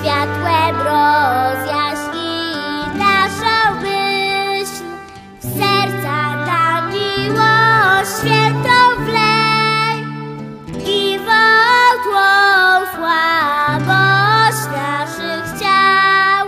światłem rozjaśni naszą myśl, w serca ta miłość świętą wlej i wodłą słabość naszych ciał,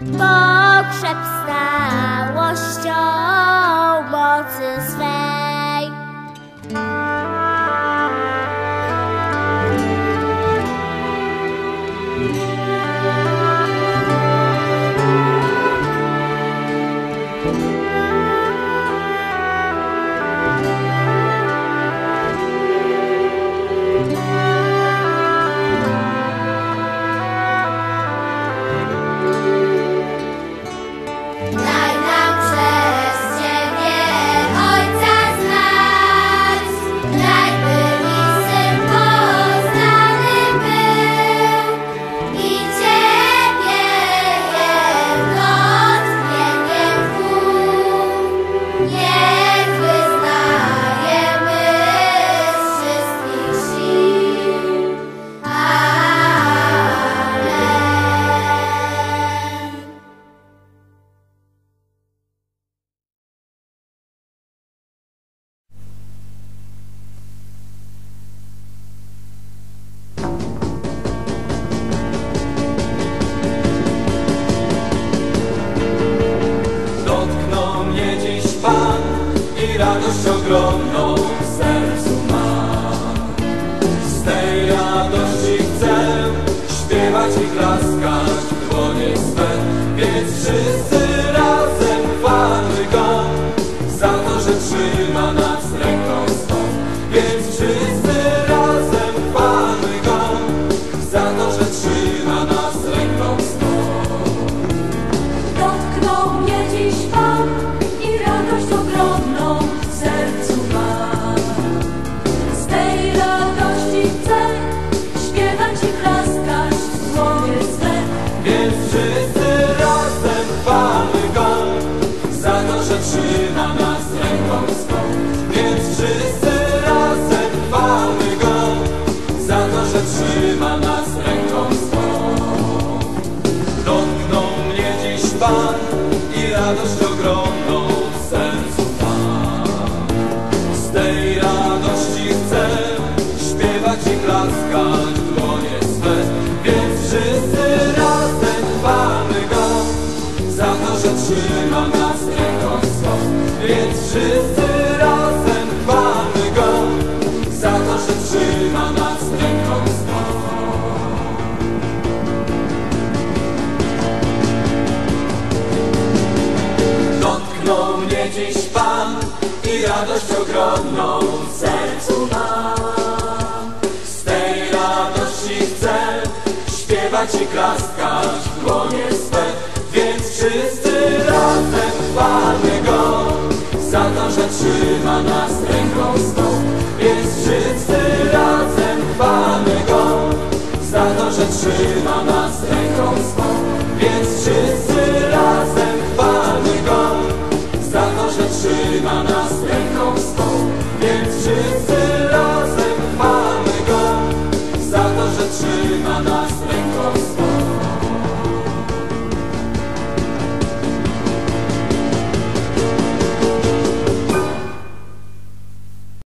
pokrzep stałością mocy swej. ogromną Pan i radość ogromną w sercu mam. Z tej radości chcę śpiewać i klaskać w dłonie swe, więc wszyscy razem chwalmy Go za to, że trzyma nas ręką swą, więc wszyscy bezstronną w sercu mam. Z tej radości chcę śpiewać i klaskać w dłonie swe, więc wszyscy razem chwalmy Go za to, że trzyma nas nossa